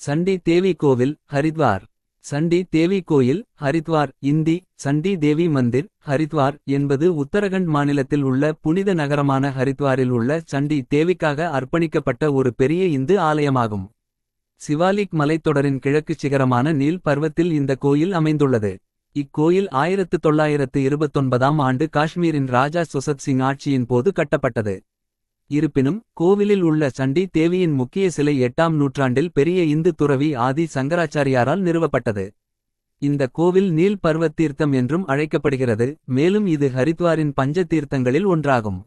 சண்டி தேவி கோவில் ஹரித்வார். சண்டி தேவி கோயில் ஹரித்வார் இந்தி. சண்டி தேவி மந்திர் ஹரித்வார் என்பது உத்தரகண்ட் மாநிலத்தில் உள்ள புனித நகரமான ஹரித்வாரில் உள்ள சண்டி தேவிக்காக அர்ப்பணிக்கப்பட்ட ஒரு பெரிய இந்து ஆலயமாகும். சிவாலிக் மலைத்தொடரின் கிழக்குச் சிகரமான நீல் பர்வத்தில் இந்த கோயில் அமைந்துள்ளது. இக்கோயில் ஆயிரத்து தொள்ளாயிரத்து இருபத்தொன்பதாம் ஆண்டு காஷ்மீரின் ராஜா சுசத் சிங் ஆட்சியின் போது கட்டப்பட்டது. இருப்பினும் கோவிலில் உள்ள சண்டி தேவியின் முக்கிய சிலை எட்டாம் நூற்றாண்டில் பெரிய இந்து துறவி ஆதி சங்கராச்சாரியாரால் நிறுவப்பட்டது. இந்த கோவில் நீல் பர்வத் தீர்த்தம் என்றும் அழைக்கப்படுகிறது மேலும் இது ஹரித்வாரின் பஞ்ச தீர்த்தங்களில் ஒன்றாகும்.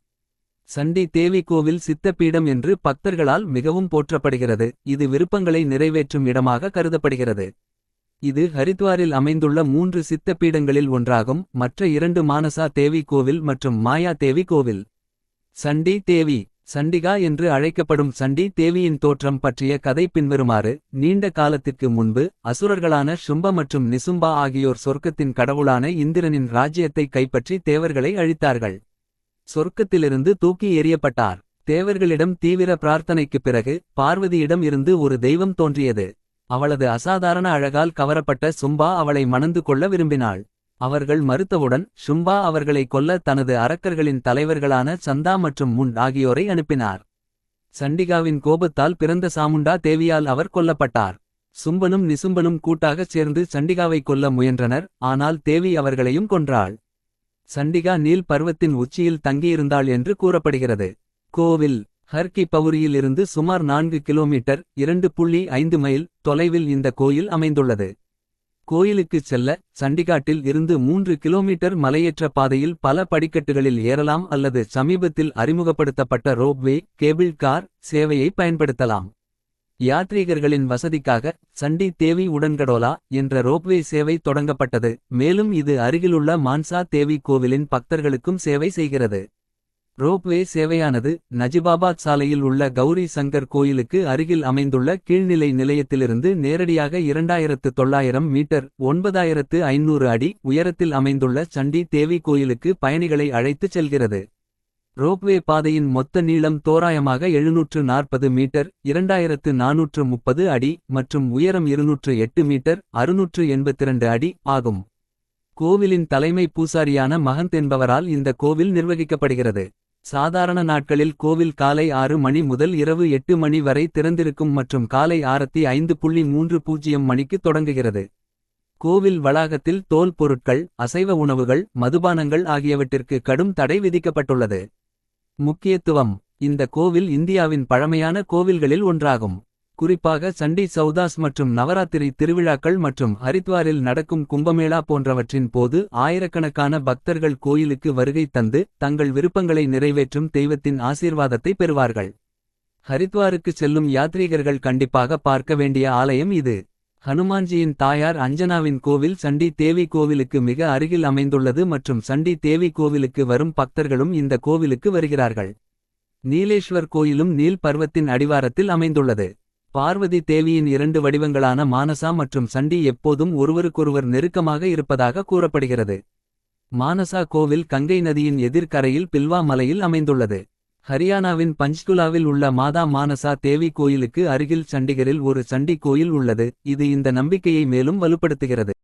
சண்டி தேவி கோவில் சித்தப்பீடம் என்று பக்தர்களால் மிகவும் போற்றப்படுகிறது இது விருப்பங்களை நிறைவேற்றும் இடமாக கருதப்படுகிறது. இது ஹரித்வாரில் அமைந்துள்ள மூன்று சித்தப்பீடங்களில் ஒன்றாகும் மற்ற இரண்டு மானசா தேவி கோவில் மற்றும் மாயா தேவி கோவில். சண்டி தேவி சண்டிகா என்று அழைக்கப்படும் சண்டி தேவியின் தோற்றம் பற்றிய கதை பின்வருமாறு நீண்ட காலத்திற்கு முன்பு அசுரர்களான ஷும்ப மற்றும் நிசும்பா ஆகியோர் சொர்க்கத்தின் கடவுளான இந்திரனின் ராஜ்யத்தை கைப்பற்றி தேவர்களை அழித்தார்கள். சொர்க்கத்திலிருந்து தூக்கி எறியப்பட்டார். தேவர்களிடம் தீவிர பிரார்த்தனைக்குப் பிறகு பார்வதியிடம் இருந்து ஒரு தெய்வம் தோன்றியது. அவளது அசாதாரண அழகால் கவரப்பட்ட சும்பா அவளை மணந்து கொள்ள விரும்பினாள். அவர்கள் மறுத்தவுடன் ஷும்பா அவர்களை கொல்ல தனது அரக்கர்களின் தலைவர்களான சந்தா மற்றும் முன் ஆகியோரை அனுப்பினார். சண்டிகாவின் கோபத்தால் பிறந்த சாமுண்டா தேவியால் அவர் கொல்லப்பட்டார். சும்பனும் நிசும்பனும் கூட்டாகச் சேர்ந்து சண்டிகாவை கொல்ல முயன்றனர் ஆனால் தேவி அவர்களையும் கொன்றாள். சண்டிகா நீல் பருவத்தின் உச்சியில் தங்கியிருந்தாள் என்று கூறப்படுகிறது. கோவில் ஹர்கி பவுரியில் இருந்து சுமார் நான்கு கிலோமீட்டர் இரண்டு புள்ளி ஐந்து மைல் தொலைவில் இந்த கோயில் அமைந்துள்ளது. கோயிலுக்குச் செல்ல சண்டிகாட்டில் இருந்து மூன்று கிலோமீட்டர் மலையேற்ற பாதையில் பல படிக்கட்டுகளில் ஏறலாம் அல்லது சமீபத்தில் அறிமுகப்படுத்தப்பட்ட ரோப்வே கேபிள் கார் சேவையை பயன்படுத்தலாம். யாத்ரீகர்களின் வசதிக்காக சண்டி தேவி உடன்கடோலா என்ற ரோப்வே சேவை தொடங்கப்பட்டது மேலும் இது அருகிலுள்ள மான்சா தேவி கோவிலின் பக்தர்களுக்கும் சேவை செய்கிறது. ரோப்வே சேவையானது நஜிபாபாத் சாலையில் உள்ள கௌரி சங்கர் கோயிலுக்கு அருகில் அமைந்துள்ள கீழ்நிலை நிலையத்திலிருந்து நேரடியாக இரண்டாயிரத்து தொள்ளாயிரம் மீட்டர் ஒன்பதாயிரத்து ஐநூறு அடி உயரத்தில் அமைந்துள்ள சண்டி தேவி கோயிலுக்கு பயணிகளை அழைத்துச் செல்கிறது. ரோப்வே பாதையின் மொத்த நீளம் தோராயமாக எழுநூற்று நாற்பது மீட்டர் இரண்டாயிரத்து நானூற்று முப்பது அடி மற்றும் உயரம் இருநூற்று எட்டு மீட்டர் அறுநூற்று எண்பத்திரண்டு அடி ஆகும். கோவிலின் தலைமை பூசாரியான மகந்த் என்பவரால் இந்த கோவில் நிர்வகிக்கப்படுகிறது. சாதாரண நாட்களில் கோவில் காலை ஆறு மணி முதல் இரவு எட்டு மணி வரை திறந்திருக்கும் மற்றும் காலை ஆரத்தி ஐந்து புள்ளி மூன்று பூஜ்ஜியம் மணிக்கு தொடங்குகிறது. கோவில் வளாகத்தில் தோல் பொருட்கள் அசைவ உணவுகள் மதுபானங்கள் ஆகியவற்றிற்கு கடும் தடை விதிக்கப்பட்டுள்ளது. முக்கியத்துவம் இந்த கோவில் இந்தியாவின் பழமையான கோவில்களில் ஒன்றாகும். குறிப்பாக சண்டி சௌதாஸ் மற்றும் நவராத்திரி திருவிழாக்கள் மற்றும் ஹரித்வாரில் நடக்கும் கும்பமேளா போன்றவற்றின் போது ஆயிரக்கணக்கான பக்தர்கள் கோயிலுக்கு வருகை தந்து தங்கள் விருப்பங்களை நிறைவேற்றும் தெய்வத்தின் ஆசீர்வாதத்தை பெறுவார்கள். ஹரித்வாருக்கு செல்லும் யாத்ரீகர்கள் கண்டிப்பாக பார்க்க வேண்டிய ஆலயம் இது. ஹனுமான்ஜியின் தாயார் அஞ்சனாவின் கோவில் சண்டி தேவி கோவிலுக்கு மிக அருகில் அமைந்துள்ளது மற்றும் சண்டி தேவி கோவிலுக்கு வரும் பக்தர்களும் இந்த கோவிலுக்கு வருகிறார்கள். நீலேஸ்வர் கோயிலும் நீல் பர்வத்தின் அடிவாரத்தில் அமைந்துள்ளது. பார்வதி தேவியின் இரண்டு வடிவங்களான மானசா மற்றும் சண்டி எப்போதும் ஒருவருக்கொருவர் நெருக்கமாக இருப்பதாக கூறப்படுகிறது. மானசா கோவில் கங்கை நதியின் எதிர்க்கரையில் பில்வா மலையில் அமைந்துள்ளது. ஹரியானாவின் பஞ்ச்குலாவில் உள்ள மாதா மானசா தேவி கோயிலுக்கு அருகில் சண்டிகரில் ஒரு சண்டி கோயில் உள்ளது. இது இந்த நம்பிக்கையை மேலும் வலுப்படுத்துகிறது.